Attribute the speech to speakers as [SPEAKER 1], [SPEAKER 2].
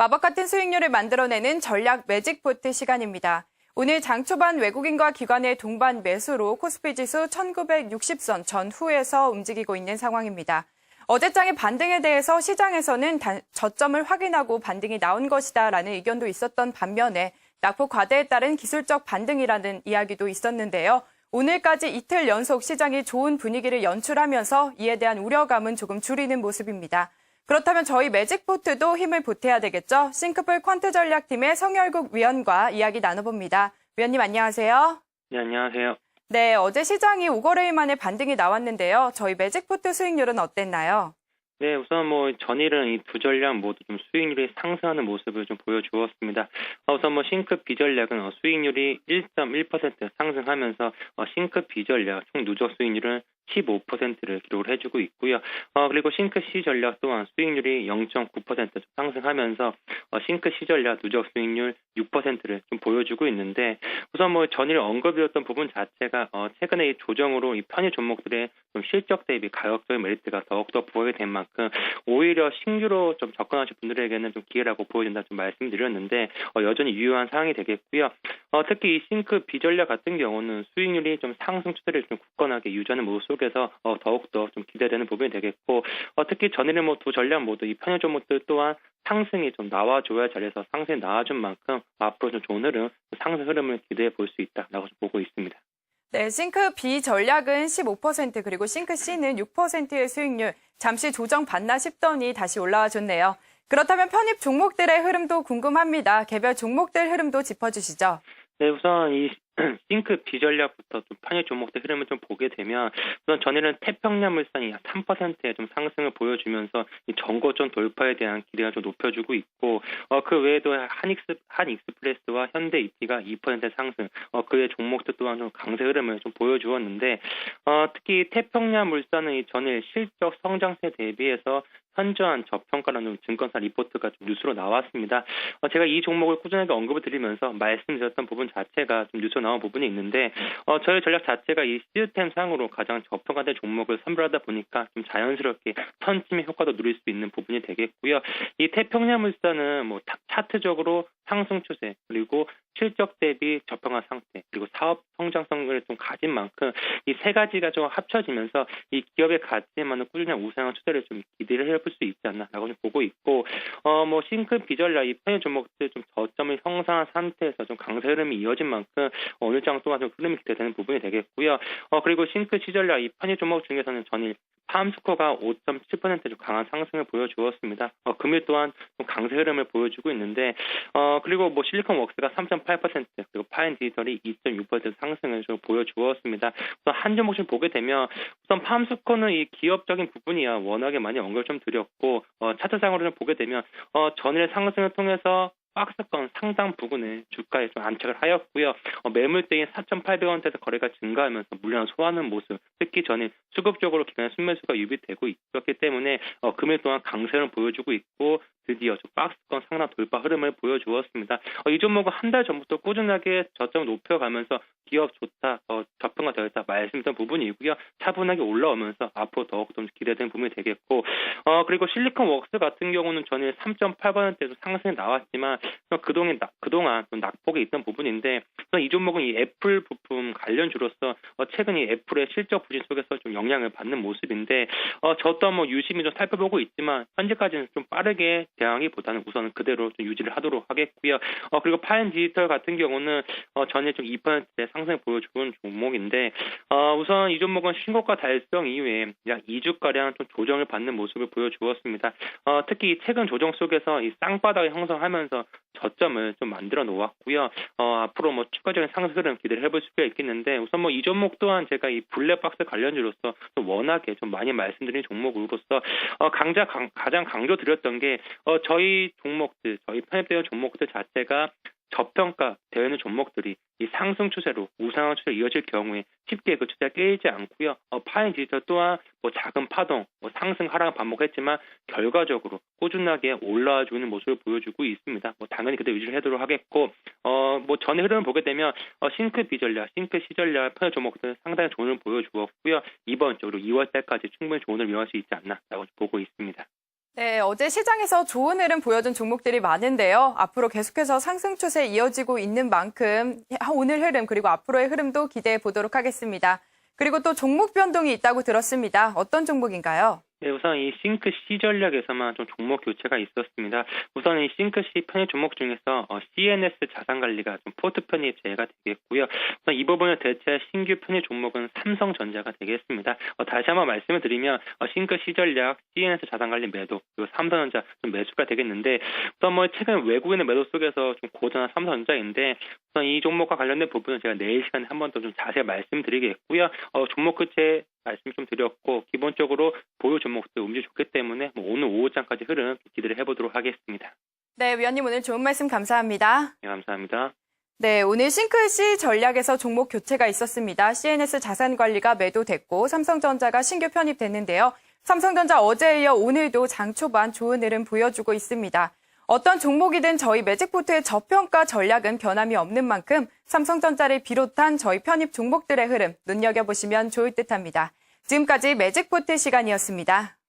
[SPEAKER 1] 마법 같은 수익률을 만들어내는 전략 매직포트 시간입니다. 오늘 장 초반 외국인과 기관의 동반 매수로 코스피 지수 1960선 전후에서 움직이고 있는 상황입니다. 어제장의 반등에 대해서 시장에서는 단- 저점을 확인하고 반등이 나온 것이다 라는 의견도 있었던 반면에 낙폭 과대에 따른 기술적 반등이라는 이야기도 있었는데요. 오늘까지 이틀 연속 시장이 좋은 분위기를 연출하면서 이에 대한 우려감은 조금 줄이는 모습입니다. 그렇다면 저희 매직포트도 힘을 보태야 되겠죠? 싱크풀 퀀트 전략팀의 성열국 위원과 이야기 나눠봅니다. 위원님 안녕하세요.
[SPEAKER 2] 네, 안녕하세요.
[SPEAKER 1] 네, 어제 시장이 5거래일 만에 반등이 나왔는데요. 저희 매직포트 수익률은 어땠나요?
[SPEAKER 2] 네, 우선 뭐 전일은 이 두 전략 모두 좀 수익률이 상승하는 모습을 좀 보여주었습니다. 어, 우선 뭐 싱크 B 전략은 어, 수익률이 1.1% 상승하면서 어, 싱크 B 전략 총 누적 수익률은 15%를 기록을 해주고 있고요. 어, 그리고 싱크 C 전략 또한 수익률이 0.9% 상승하면서 어, 싱크 C 전략 누적 수익률 6%를 좀 보여주고 있는데 우선 뭐 전일 언급이었던 부분 자체가 어, 최근에 이 조정으로 이 편의 종목들의 좀 실적 대비 가격적인 메리트가 더욱더 부각이 된 만큼 오히려 신규로 좀 접근하실 분들에게는 좀 기회라고 보여진다 좀 말씀드렸는데 어, 여전히 유효한 사항이 되겠고요. 어, 특히 이 싱크 비전략 같은 경우는 수익률이 좀 상승 추세를 좀 굳건하게 유지하는 모습 속에서 어, 더욱더 좀 기대되는 부분이 되겠고 어, 특히 전일의 뭐두 전략 모두 이 편의 종목들 또한 상승이 좀 나와줘야 자리에서 상승이 나와준 만큼 앞으로 좀 좋은 흐름, 상승 흐름을 기대해 볼 수 있다라고 좀 보고 있습니다.
[SPEAKER 1] 네, 싱크 B 전략은 15% 그리고 싱크 C는 6%의 수익률 잠시 조정 받나 싶더니 다시 올라와 줬네요. 그렇다면 편입 종목들의 흐름도 궁금합니다. 개별 종목들 흐름도 짚어주시죠.
[SPEAKER 2] 네, 우선 이 싱크 비전략부터 좀 편의 종목들 흐름을 좀 보게 되면 우선 전에는 태평양 물산이 3%의 좀 상승을 보여주면서 이 정고점 돌파에 대한 기대가 좀 높여주고 있고 어, 그 외에도 한익스 한익스프레스와 현대 이티가 2% 상승 어, 그외 종목들 또한 좀 강세 흐름을 좀 보여주었는데 어, 특히 태평양 물산은 이 전일 실적 성장세 대비해서 현저한 저평가라는 증권사 리포트가 좀 뉴스로 나왔습니다. 어, 제가 이 종목을 꾸준하게 언급을 드리면서 말씀드렸던 부분 자체가 좀 뉴스로 나온 부분이 있는데 어, 저희 전략 자체가 이 시스템 상으로 가장 저평가된 종목을 선별하다 보니까 좀 자연스럽게 선침의 효과도 누릴 수 있는 부분이 되겠고요. 이 태평양 물산은 뭐 타- 차트적으로 상승 추세 그리고 실적 대비 저평한 상태 그리고 사업 성장성을 좀 가진 만큼 이 세 가지 가 좀 합쳐지면서 이 기업의 가치에 맞는 꾸준한 우상한 추세를 좀 기대를 해볼 수 있지 않나라고 좀 보고 있고 어 뭐 싱크 비전라 이 편의 종목들 좀 저점을 형성한 상태에서 좀 강세 흐름이 이어진 만큼 어느 장 동안 좀 흐름이 기대되는 부분이 되겠고요. 어 그리고 싱크 시절라 이 편의 종목 중에서는 전일 팜스코가 5.7%좀 강한 상승을 보여주었습니다. 어, 금일 또한 좀 강세 흐름을 보여주고 있는데 어 그리고 뭐 실리콘 웍스가 3.8% 그리고 파인 디지털이 2.6% 상승을 좀 보여주었습니다. 우선 한 종목 씩 보게 되면 우선 팜스코는 이 기업적인 부분이야 워낙에 많이 언급을 좀 드렸고 어, 차트상으로 좀 보게 되면 어, 전일 상승을 통해서 박스권 상당 부분을 주가에 좀 안착을 하였고요. 어, 매물대인 4,800원대에서 거래가 증가하면서 물량 소화하는 모습, 특히 전에 수급적으로 기간의 순매수가 유입되고 있었기 때문에 어, 금일 동안 강세를 보여주고 있고 드디어 좀 박스권 상단 돌파 흐름을 보여주었습니다. 어, 이 종목은 한 달 전부터 꾸준하게 저점을 높여가면서 기업 좋다, 어, 저평가 되었다 말씀드린 부분이고요. 차분하게 올라오면서 앞으로 더욱 좀 기대되는 부분이 되겠고, 어, 그리고 실리콘 웍스 같은 경우는 전일 3.8%에서 상승이 나왔지만 그동안 그동안 좀 낙폭이 있던 부분인데 이 종목은 이 애플 부품 관련주로서 어, 최근 이 애플의 실적 부진 속에서 좀 영향을 받는 모습인데 어, 저 또한 뭐 유심히 좀 살펴보고 있지만 현재까지는 좀 빠르게 대항하기보다는 우선 그대로 좀 유지를 하도록 하겠고요. 어, 그리고 파인 디지털 같은 경우는 어, 전일 좀 2%의 상승을 보여주는 종목인데 어, 우선 이 종목은 신고가 달성 이후에 약 2주가량 좀 조정을 받는 모습을 보여주었습니다. 어, 특히 최근 조정 속에서 이 쌍바닥을 형성하면서 저점을 좀 만들어 놓았고요. 어, 앞으로 뭐 추가적인 상승 흐름 기대를 해볼 수가 있겠는데 우선 뭐 이 종목 또한 제가 이 블랙박스 관련주로서 좀 워낙에 좀 많이 말씀드린 종목으로서 어, 강자 강, 가장 강조 드렸던 게 어, 저희 종목들 저희 편입되는 종목들 자체가 저평가 되어 있는 종목들이 이 상승 추세로 우상향 추세로 이어질 경우에 쉽게 그 추세가 깨지지 않고요. 어, 파인 디지털 또한 뭐 작은 파동, 뭐 상승 하락 반복했지만 결과적으로 꾸준하게 올라와 주는 모습을 보여주고 있습니다. 뭐 당연히 그때 유지를 해도록 하겠고, 어뭐 전의 흐름을 보게 되면 어, 싱크 비전략, 싱크 시전략 편의 종목들 상당히 좋은 흐름 보여주었고요. 이번 주로 2월 달까지 충분히 좋은 흐름 이어갈 수 있지 않나라고 보고 있습니다.
[SPEAKER 1] 네, 어제 시장에서 좋은 흐름 보여준 종목들이 많은데요. 앞으로 계속해서 상승 추세 이어지고 있는 만큼 오늘 흐름 그리고 앞으로의 흐름도 기대해 보도록 하겠습니다. 그리고 또 종목 변동이 있다고 들었습니다. 어떤 종목인가요?
[SPEAKER 2] 네, 우선 이 싱크 C 전략에서만 좀 종목 교체가 있었습니다. 우선 이 싱크 C 편입 종목 중에서 어, CNS 자산 관리가 좀 포트 편입 제외가 되겠고요. 우선 이 부분을 대체할 신규 편입 종목은 삼성전자가 되겠습니다. 어, 다시 한번 말씀을 드리면 어, 싱크 C 전략, CNS 자산 관리 매도, 그리고 삼성전자 좀 매수가 되겠는데 우선 뭐 최근 외국인의 매도 속에서 좀 고전한 삼성전자인데 우선 이 종목과 관련된 부분은 제가 내일 시간에 한 번 더 좀 자세히 말씀드리겠고요. 어, 종목 교체 말씀 좀 드렸고 기본적으로 보유 종목들 움직이 좋기 때문에 뭐 오늘 오후장까지 흐름 기대를 해보도록 하겠습니다.
[SPEAKER 1] 네, 위원님 오늘 좋은 말씀 감사합니다.
[SPEAKER 2] 네, 감사합니다.
[SPEAKER 1] 네, 오늘 싱크C 전략에서 종목 교체가 있었습니다. CNS 자산관리가 매도됐고 삼성전자가 신규 편입됐는데요. 삼성전자 어제에 이어 오늘도 장 초반 좋은 흐름 보여주고 있습니다. 어떤 종목이든 저희 매직포트의 저평가 전략은 변함이 없는 만큼 삼성전자를 비롯한 저희 편입 종목들의 흐름 눈여겨보시면 좋을 듯합니다. 지금까지 매직포트 시간이었습니다.